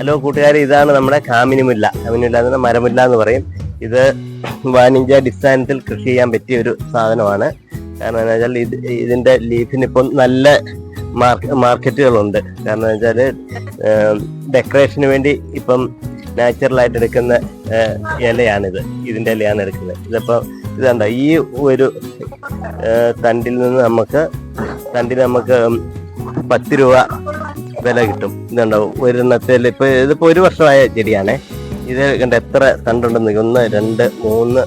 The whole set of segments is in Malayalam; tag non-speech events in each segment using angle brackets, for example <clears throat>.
ഹലോ കൂട്ടുകാരെ ഇതാണ് നമ്മുടെ കാമിനിമുല്ല. കാമിനിമുല്ല എന്ന് പറഞ്ഞാൽ മരമുല്ല എന്ന് പറയും. ഇത് വാണിജ്യ അടിസ്ഥാനത്തിൽ കൃഷി ചെയ്യാൻ പറ്റിയ ഒരു സാധനമാണ്. കാരണം എന്താ വെച്ചാൽ ഇത് ഇതിന്റെ ലീഫിന് ഇപ്പം നല്ല മാർക്ക് മാർക്കറ്റുകളുണ്ട് കാരണം എന്താ വെച്ചാൽ ഡെക്കറേഷന് വേണ്ടി ഇപ്പം നാച്ചുറലായിട്ട് എടുക്കുന്ന ഇലയാണിത്. ഇതിന്റെ ഇലയാണ് എടുക്കുന്നത്. ഇതിപ്പോ ഇതെന്താ ഈ ഒരു തണ്ടിൽ നിന്ന് നമുക്ക് തണ്ടിൽ നമുക്ക് പത്ത് രൂപ വില കിട്ടും. ഇതുണ്ടാവും ഒരെണ്ണത്തിൽ ഇപ്പൊ ഇതിപ്പോ ഒരു വർഷമായ ചെടിയാണേ. ഇത് കണ്ട എത്ര തണ്ടുണ്ടെന്ന് ഒന്ന് രണ്ട് മൂന്ന്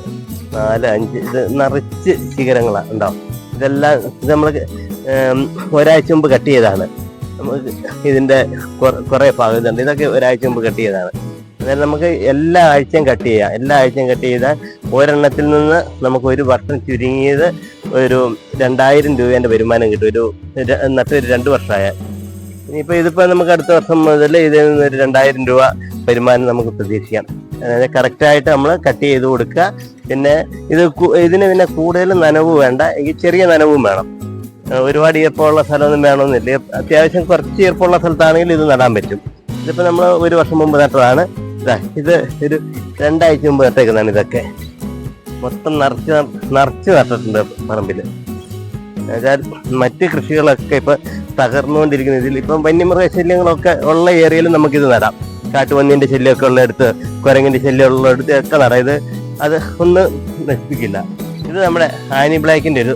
നാല് അഞ്ച്. ഇത് നിറച്ച് ശിഖരങ്ങളാണ് ഉണ്ടാവും ഇതെല്ലാം ഇത് നമ്മൾ ഒരാഴ്ച മുമ്പ് കട്ട് ചെയ്തതാണ്. നമുക്ക് ഇതിന്റെ കുറെ ഭാഗം ഇതുണ്ട് ഇതൊക്കെ ഒരാഴ്ച മുമ്പ് കട്ട് ചെയ്തതാണ്. അതായത് നമുക്ക് എല്ലാ ആഴ്ചയും കട്ട് ചെയ്യാം. എല്ലാ ആഴ്ചയും കട്ട് ചെയ്താൽ ഒരെണ്ണത്തിൽ നിന്ന് നമുക്ക് ഒരു വർഷം ചുരുങ്ങിയത് ഒരു രണ്ടായിരം രൂപേന്റെ വരുമാനം കിട്ടും. ഒരു നട്ടൊരു നട്ട് രണ്ട് വർഷമായ ഇനിയിപ്പോ ഇതിപ്പോൾ നമുക്ക് അടുത്ത വർഷം മുതൽ ഇതിൽ നിന്ന് ഒരു രണ്ടായിരം രൂപ വരുമാനം നമുക്ക് പ്രതീക്ഷിക്കാം. അതായത് കറക്റ്റ് ആയിട്ട് നമ്മൾ കട്ട് ചെയ്ത് കൊടുക്കുക. പിന്നെ ഇത് ഇതിന് പിന്നെ കൂടുതൽ നനവ് വേണ്ട. എങ്കിൽ ചെറിയ നനവും വേണം. ഒരുപാട് ഈർപ്പമുള്ള സ്ഥലമൊന്നും വേണമെന്നില്ല. അത്യാവശ്യം കുറച്ച് ഈർപ്പമുള്ള സ്ഥലത്താണെങ്കിൽ ഇത് നടാൻ പറ്റും. ഇതിപ്പോൾ നമ്മൾ ഒരു വർഷം മുമ്പ് നട്ടതാണ്. ഇതാ ഒരു രണ്ടാഴ്ച മുമ്പ് നട്ടേക്കുന്നതാണ് ഇതൊക്കെ. മൊത്തം നിറച്ച് നിറച്ച് നട്ടിട്ടുണ്ട് എന്നുവെച്ചാൽ മറ്റ് കൃഷികളൊക്കെ ഇപ്പൊ തകർന്നുകൊണ്ടിരിക്കുന്ന. ഇതിൽ ഇപ്പം വന്യമൃഗ ശല്യങ്ങളൊക്കെ ഉള്ള ഏരിയയിൽ നമുക്കിത് നടാം. കാട്ടുപന്നിന്റെ ശല്യമൊക്കെ ഉള്ളിടത്ത് കുരങ്ങിന്റെ ശല്യം ഉള്ളിടത്ത് ഒക്കെ നടാം. ഇത് അത് ഒന്ന് നശിപ്പിക്കില്ല. ഇത് നമ്മുടെ ആനി ബ്ലാക്കിന്റെ ഒരു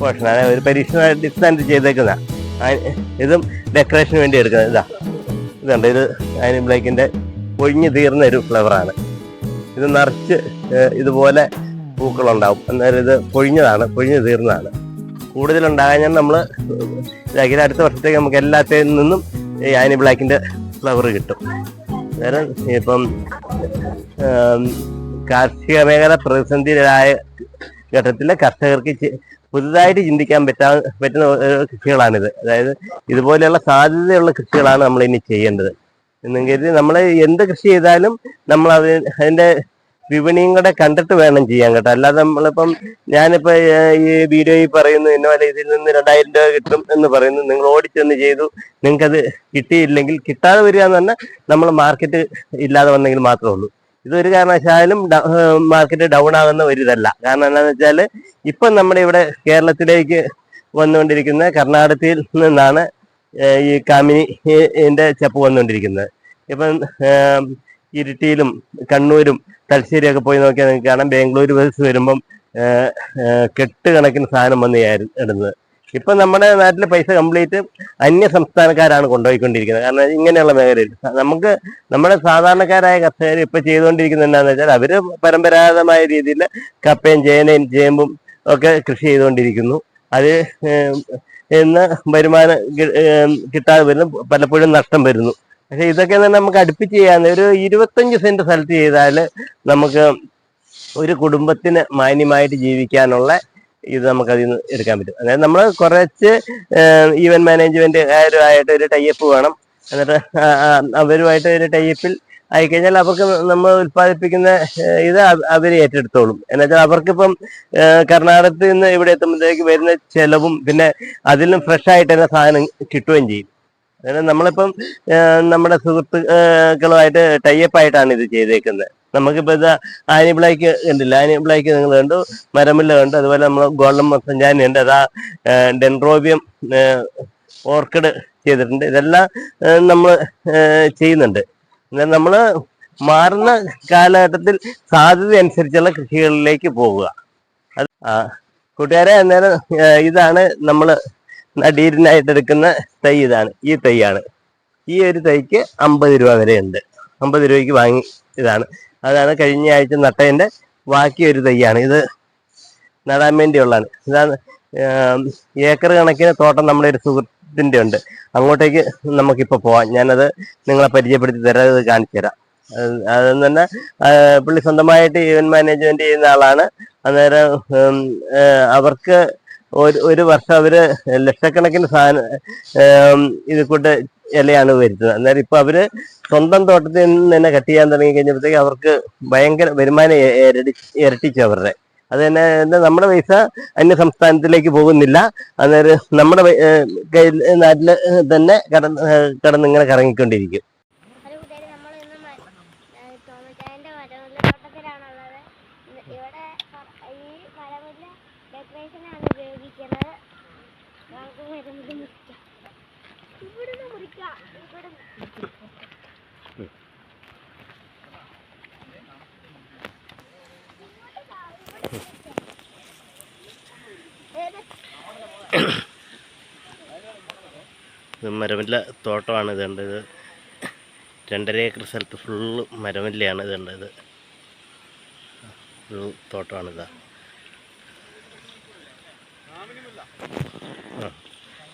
പോഷനാണ് ഒരു പരീക്ഷണ അടിസ്ഥാനത്തിൽ ചെയ്തേക്കുന്ന ഇതും ഡെക്കറേഷന് വേണ്ടി എടുക്കുന്നത് ഇതാ. ഇതുണ്ട്. ഇത് ആനി ബ്ലാക്കിന്റെ ഒഴിഞ്ഞു തീർന്ന ഒരു ഫ്ലവറാണ്. ഇത് നിറച്ച് ഇതുപോലെ പൂക്കളുണ്ടാവും. അന്നേരം ഇത് പൊഴിഞ്ഞതാണ് പൊഴിഞ്ഞു തീർന്നതാണ്. കൂടുതലുണ്ടാകാൻ നമ്മൾ ഇതാക്കിയത് അടുത്ത വർഷത്തേക്ക് നമുക്ക് എല്ലാത്തിൽ നിന്നും ഈ ആനി ബ്ലാക്കിന്റെ ഫ്ലവർ കിട്ടും. അന്നേരം ഇപ്പം കാർഷിക മേഖല പ്രതിസന്ധിയിലായ ഘട്ടത്തിലെ കർഷകർക്ക് പുതുതായിട്ട് ചിന്തിക്കാൻ പറ്റാ പറ്റുന്ന കൃഷികളാണിത്. അതായത് ഇതുപോലെയുള്ള സാധ്യതയുള്ള കൃഷികളാണ് നമ്മൾ ഇനി ചെയ്യേണ്ടത്. എന്നും കരുതി നമ്മൾ എന്ത് കൃഷി ചെയ്താലും നമ്മൾ അതിന് അതിന്റെ വിപണിയും കൂടെ കണ്ടിട്ട് വേണം ചെയ്യാൻ കേട്ടോ. അല്ലാതെ നമ്മളിപ്പം ഞാനിപ്പോ ഈ വീഡിയോയിൽ പറയുന്നു ഇന്ന പോലെ ഇതിൽ നിന്ന് രണ്ടായിരം രൂപ കിട്ടും എന്ന് പറയുന്നു. നിങ്ങൾ ഓടിച്ചെന്ന് ചെയ്തു. നിങ്ങൾക്കത് കിട്ടിയില്ലെങ്കിൽ കിട്ടാതെ വരിക എന്ന് പറഞ്ഞാൽ നമ്മൾ മാർക്കറ്റ് ഇല്ലാതെ വന്നെങ്കിൽ മാത്രമേ ഉള്ളൂ. ഇതൊരു കാരണവശാലും മാർക്കറ്റ് ഡൗൺ ആകുന്ന ഒരു ഇതല്ല കാരണം എന്താണെന്ന് വെച്ചാൽ ഇപ്പം നമ്മുടെ ഇവിടെ കേരളത്തിലേക്ക് വന്നുകൊണ്ടിരിക്കുന്ന കർണാടകത്തിൽ നിന്നാണ് ഈ കാമിനി ചപ്പ് ചെപ്പ് വന്നുകൊണ്ടിരിക്കുന്നത്. ഇപ്പം ഇരിട്ടിയിലും കണ്ണൂരും തലശ്ശേരിയൊക്കെ പോയി നോക്കിയാൽ നിങ്ങൾക്ക് കാണാം. ബാംഗ്ലൂർ ബസ് വരുമ്പം കെട്ട് കണക്കിന് സാധനം വന്ന് ഇടുന്നത്. ഇപ്പൊ നമ്മുടെ നാട്ടിലെ പൈസ കംപ്ലീറ്റ് അന്യ സംസ്ഥാനക്കാരാണ് കൊണ്ടുപോയിക്കൊണ്ടിരിക്കുന്നത്. കാരണം ഇങ്ങനെയുള്ള മേഖലയിൽ നമുക്ക് നമ്മുടെ സാധാരണക്കാരായ കർഷകർ ഇപ്പൊ ചെയ്തുകൊണ്ടിരിക്കുന്നത് എന്താണെന്ന് വെച്ചാൽ അവർ പരമ്പരാഗതമായ രീതിയിൽ കപ്പയും ചേനയും ചേമ്പും ഒക്കെ കൃഷി ചെയ്തുകൊണ്ടിരിക്കുന്നു. അത് ഇന്ന് വരുമാനം കിട്ടാതെ വരുന്നു. പലപ്പോഴും നഷ്ടം വരുന്നു. പക്ഷെ ഇതൊക്കെ തന്നെ നമുക്ക് അടുപ്പിച്ച് ചെയ്യാൻ ഒരു ഇരുപത്തഞ്ച് സെന്റ് സ്ഥലത്ത് ചെയ്താൽ നമുക്ക് ഒരു കുടുംബത്തിന് മാന്യമായിട്ട് ജീവിക്കാനുള്ള ഇത് നമുക്ക് അതിൽ നിന്ന് എടുക്കാൻ പറ്റും. അതായത് നമ്മൾ കുറച്ച് ഈവന്റ് മാനേജ്മെന്റ് കാര്യമായിട്ട് ഒരു ടൈപ്പ് വേണം. എന്നിട്ട് അവരുമായിട്ട് ഒരു ടൈപ്പിൽ ആയിക്കഴിഞ്ഞാൽ അവർക്ക് നമ്മൾ ഉത്പാദിപ്പിക്കുന്ന ഇത് അവർ ഏറ്റെടുത്തോളും. എന്നുവെച്ചാൽ അവർക്കിപ്പം കർണാടകത്തിൽ നിന്ന് ഇവിടെ എത്തുമ്പോഴത്തേക്ക് വരുന്ന ചെലവും പിന്നെ അതിലും ഫ്രഷ് ആയിട്ട് തന്നെ സാധനം കിട്ടുകയും ചെയ്യും. അതായത് നമ്മളിപ്പം നമ്മുടെ സുഹൃത്തുക്കളുമായിട്ട് ടൈപ്പ് ആയിട്ടാണ് ഇത് ചെയ്തേക്കുന്നത്. നമുക്കിപ്പോ ഇത് ആനി ബ്ലാക്ക് ഉണ്ടല്ല ആനി ബ്ലാക്ക് നിങ്ങൾ കണ്ടു? മരമില്ല കണ്ടു? അതുപോലെ നമ്മൾ ഗോൾഡൻ മസഞ്ചാനി ഉണ്ട്. അതാ ഡെൻഡ്രോബിയം ഓർക്കിഡ് ചെയ്തിട്ടുണ്ട്. ഇതെല്ലാം നമ്മൾ ചെയ്യുന്നുണ്ട്. നമ്മൾ മാറുന്ന കാലഘട്ടത്തിൽ സാധ്യത അനുസരിച്ചുള്ള കൃഷികളിലേക്ക് പോവുക. അത് കൂട്ടുകാരെ അന്നേരം ഇതാണ് നമ്മൾ നടീരിനായിട്ട് എടുക്കുന്ന തൈ ഇതാണ്. ഈ തൈയാണ്. ഈ ഒരു തൈക്ക് അമ്പത് രൂപ വരെ ഉണ്ട് അമ്പത് രൂപയ്ക്ക് വാങ്ങി ഇതാണ്. അതാണ് കഴിഞ്ഞ ആഴ്ച നട്ടതിന്റെ ബാക്കി ഒരു തൈയാണ്. ഇത് നടാൻ വേണ്ടിയുള്ളതാണ്. ഇതാണ് ഏക്കർ കണക്കിന് തോട്ടം നമ്മുടെ ഒരു സുഹൃത്തിന്റെ ഉണ്ട്. അങ്ങോട്ടേക്ക് നമുക്കിപ്പോൾ പോവാം. ഞാനത് നിങ്ങളെ പരിചയപ്പെടുത്തി തരാം. അത് കാണിച്ചു തരാം. അത് അതെന്ന് തന്നെ പുള്ളി സ്വന്തമായിട്ട് ഈവൻ മാനേജ്മെന്റ് ചെയ്യുന്ന ആളാണ്. അന്നേരം അവർക്ക് ഒരു ഒരു വർഷം അവർ ലക്ഷക്കണക്കിന് സാധനം ഇത് കൂട്ട് ഇലയാണ് വരുത്തുന്നത് അന്നേരം ഇപ്പൊ അവർ സ്വന്തം തോട്ടത്തിൽ നിന്ന് തന്നെ കട്ട് ചെയ്യാൻ തുടങ്ങി കഴിഞ്ഞപ്പോഴത്തേക്ക് അവർക്ക് ഭയങ്കര വരുമാനം ഇരട്ടി ഇരട്ടിച്ചു അവരുടെ. അത് തന്നെ നമ്മുടെ പൈസ അന്യ സംസ്ഥാനത്തിലേക്ക് പോകുന്നില്ല. അന്നേരം നമ്മുടെ കയ്യിൽ നാട്ടിൽ തന്നെ കടന്ന് കടന്നിങ്ങനെ കറങ്ങിക്കൊണ്ടിരിക്കും. ഇത് മരമില്ല തോട്ടമാണ് ഇത് കണ്ടത് രണ്ടര ഏക്കർ സ്ഥലത്ത് ഫുള്ള് മരമില്ലയാണ് ഇത് കണ്ടത് ഒരു തോട്ടമാണിതാ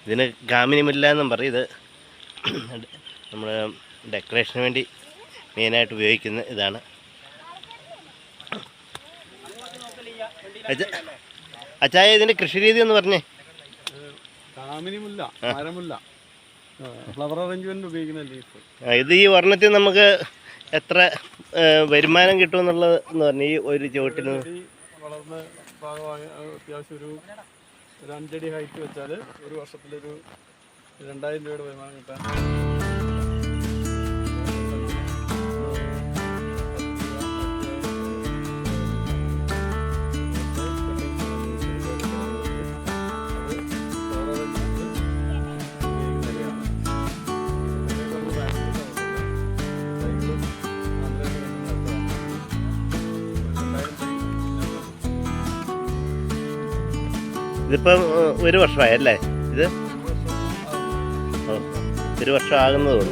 ഇതിന് ഗാമിനിമില്ല എന്നും പറയും. ഇത് നമ്മൾ ഡെക്കറേഷന് വേണ്ടി മെയിനായിട്ട് ഉപയോഗിക്കുന്ന ഇതാണ്. അച്ചായ ഇതിന്റെ കൃഷി രീതി എന്ന് പറഞ്ഞേ. കാമിനിമുല്ല മരമുല്ല. ഫ്ലവർ അറേഞ്ച്മെന്റ് ഉപയോഗിക്കുന്ന ലീഫ്. ഇത് ഈ വർണത്തിൽ നമുക്ക് എത്ര വരുമാനം കിട്ടും എന്നുള്ളത് എന്ന് പറഞ്ഞ ഈ ഒരു ചുവട്ടിന് ചെടി വളർന്ന് ഭാഗമായ അത് അത്യാവശ്യം ഒരു ഒരു അഞ്ചടി ഹൈറ്റ് വെച്ചാൽ ഒരു വർഷത്തിലൊരു രണ്ടായിരം രൂപയുടെ വരുമാനം കിട്ടാൻ ഇതിപ്പം ഒരു വർഷമായി അല്ലേ? ഇത്? ഒരു വർഷം ആകുന്നത്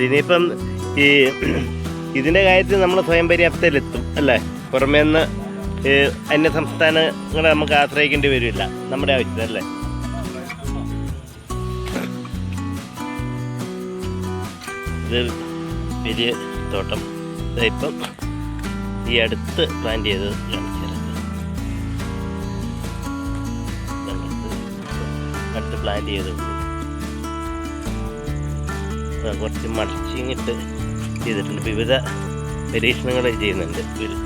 ഇനിയിപ്പം ഈ <clears throat> ഇതിന്റെ കാര്യത്തിൽ നമ്മൾ സ്വയം പര്യാപ്തയിലെത്തും അല്ലേ? പുറമേ അന്യ സംസ്ഥാനങ്ങളെ നമുക്ക് ആശ്രയിക്കേണ്ടി വരില്ല നമ്മുടെ ആവശ്യത്തിന് വലിയ തോട്ടം. ഇപ്പം ഈ അടുത്ത് പ്ലാന്റ് ചെയ്തത് കാണിച്ചു അടുത്ത് പ്ലാന്റ് ആ, കുറച്ച് മൾച്ചിങ്ങിട്ട് ചെയ്തിട്ടുണ്ട്. വിവിധ പരീക്ഷണങ്ങൾ ചെയ്യുന്നുണ്ട്.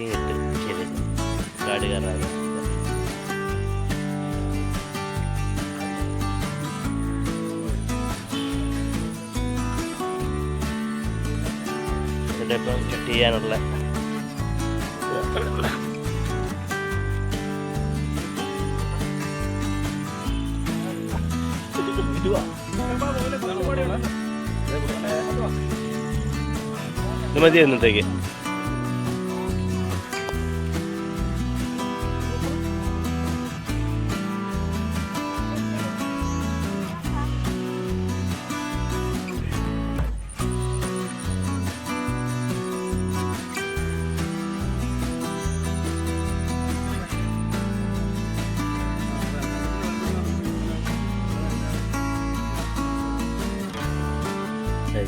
ഇവർ. മൾച്ചിങ് ഇട്ട് ചെയ്തിട്ടുണ്ട് കാട് കയറാതെ ഇതിന്റെ ഇപ്പം കട്ട് ചെയ്യാനുള്ള ഇത് മതി ഇന്നത്തേക്ക്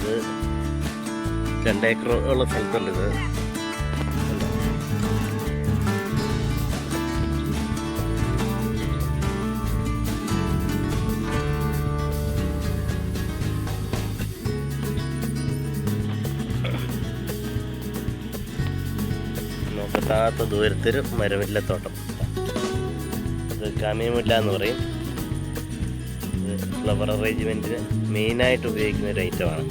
ഇത് രണ്ടേക്കറുള്ള സ്ഥലത്തുണ്ട് ഇത്? നോക്കത്താത്ത മരവില്ല തോട്ടം. അത് കാമിയമില്ല എന്ന് പറയും ഫ്ലവർ അറേഞ്ച്മെന്റിന് മെയിനായിട്ട് ഉപയോഗിക്കുന്ന ഒരു ഐറ്റമാണ്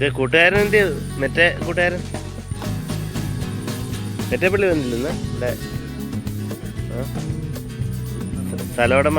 ഇത് കൂട്ടുകാരൻ എന്ത് ചെയ്തു? മറ്റേ കൂട്ടുകാരൻ മറ്റേ പള്ളി വന്നില്ലെന്ന് ഇവിടെ? സ്ഥലോടമ